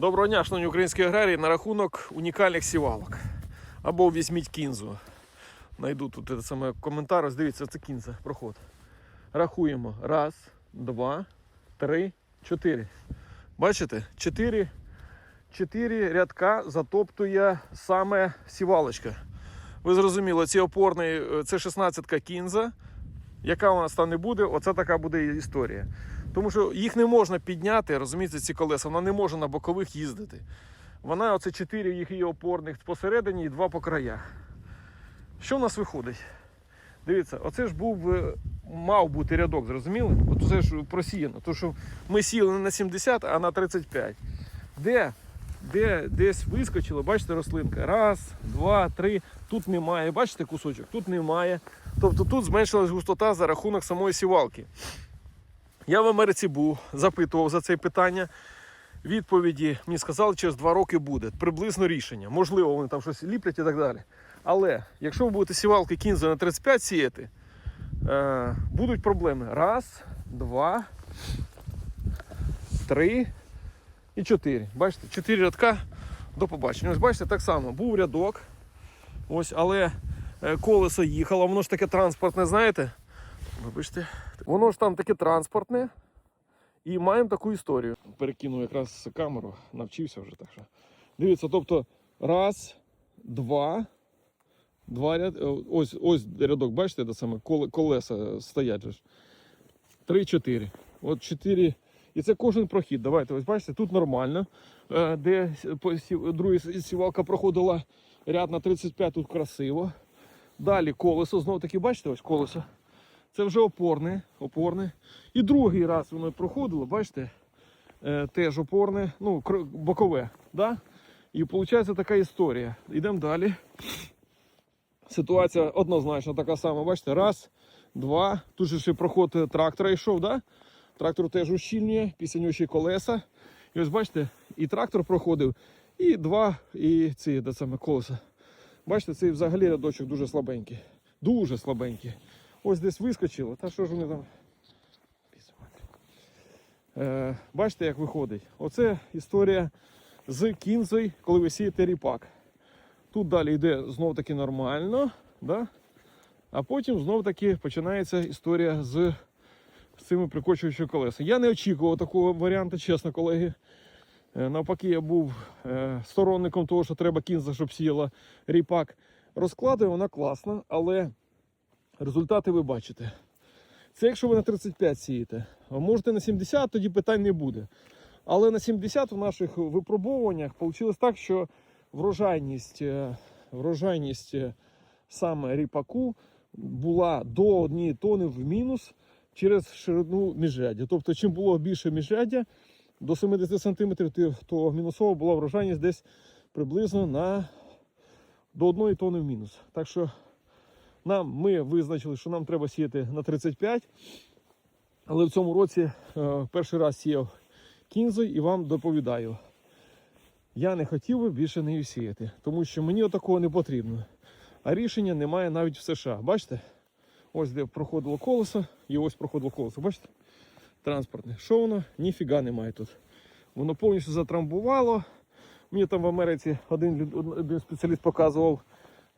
Доброго дня, шановні українські аграрії, на рахунок унікальних сівалок. Або візьміть кінзу. Найду тут саме коментар. Ось Дивіться, це кінза, проход. Рахуємо. Раз, два, три, чотири. Бачите? Чотири, чотири рядка затоптує саме сівалочка. Ви зрозуміли, ці опорні, е, це 16-ка кінза. Яка у нас там не буде, оце така буде історія. Тому що їх не можна підняти, розумієте, ці колеса, вона не може на бокових їздити. Вона, оце чотири їх є опорних посередині і два по краях. Що в нас виходить? Дивіться, оце ж був, е, мав бути рядок, зрозуміли? От це ж просіяно. Тому що ми сіли не на 70, а на 35. Де? Де десь вискочило, бачите, рослинка. Раз, два, три. Тут немає. Бачите кусочок? Тут немає. Тобто тут зменшилась густота за рахунок самої сівалки. Я в Америці був, запитував за це питання. Відповіді мені сказали, через два роки буде. Приблизно рішення. Можливо, вони там щось ліплять і так далі. Але якщо ви будете сівалки кінза на 35 сіяти, е, будуть проблеми. Раз, два, три і чотири. Бачите, чотири рядка до побачення. Ось бачите, так само був рядок. Ось, але е, колесо їхало, воно ж таке транспортне, знаєте? Вибачте. Воно ж там таке транспортне. І маємо таку історію. Перекину якраз камеру, навчився вже так що. Дивіться, тобто раз, два, два ряд. е, Ось, ось рядок, бачите, де саме колеса стоять же. Три, чотири. От чотири. І це кожен прохід. Давайте, ось бачите, тут нормально. Е, Де друга сівалка проходила ряд на 35, тут красиво. Далі колесо, знову таки, бачите, ось колесо. Це вже опорне, опорне. І другий раз воно проходило, бачите, е, теж опорне, ну, бокове. Да? І виходить така історія. Йдемо далі. Ситуація однозначно така сама. Бачите, раз, два. Тут же ще проход трактора йшов, да? трактор теж ущільнює, після нього колеса. І ось бачите, і трактор проходив, і два, і ці де саме колеса. Бачите, цей взагалі рядочок дуже слабенький. Дуже слабенький. Ось десь вискочило. Та що ж вони там. Е, бачите, як виходить. Оце історія з кінзою, коли ви сієте ріпак. Тут далі йде знов таки нормально, да? а потім знов таки починається історія з, з цими прикочуючими колесами. Я не очікував такого варіанту, чесно, колеги. Е, Навпаки, я був е, сторонником того, що треба кінза, щоб сіяла ріпак. Розкладує вона класно, але результати ви бачите. Це якщо ви на 35 сієте. А можете на 70, тоді питань не буде. Але на 70 в наших випробовуваннях вийшло так, що врожайність, е, врожайність е, саме ріпаку була до 1 тони в мінус через ширину міжряддя. Тобто, чим було більше міжряддя до 70 см, то мінусова була врожайність десь приблизно на до 1 тони в мінус. Так що нам ми визначили, що нам треба сіяти на 35. Але в цьому році е, перший раз сіяв кінзою і вам доповідаю. Я не хотів би більше нею сіяти, тому що мені такого не потрібно. А рішення немає навіть в США. Бачите? Ось де проходило колесо, і ось проходило колесо. Бачите? Транспортне. Що воно? Ніфіга немає тут. Воно повністю затрамбувало. Мені там в Америці один, один спеціаліст показував,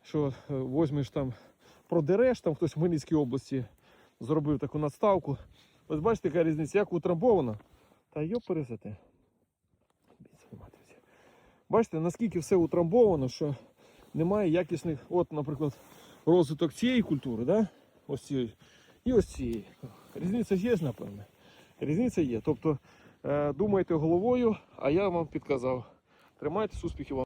що е, возьмеш там, продереш, там хтось в Хмельницькій області зробив таку надставку. Ось бачите, яка різниця, як утрамбовано. Та йо пересете. Бачите, наскільки все утрамбовано, що немає якісних, от, наприклад, розвиток цієї культури, да? ось цієї, і ось цієї. Різниця є, напевне. Різниця є. Тобто е, думайте головою, а я вам підказав. Тримайтесь, успіхів вам.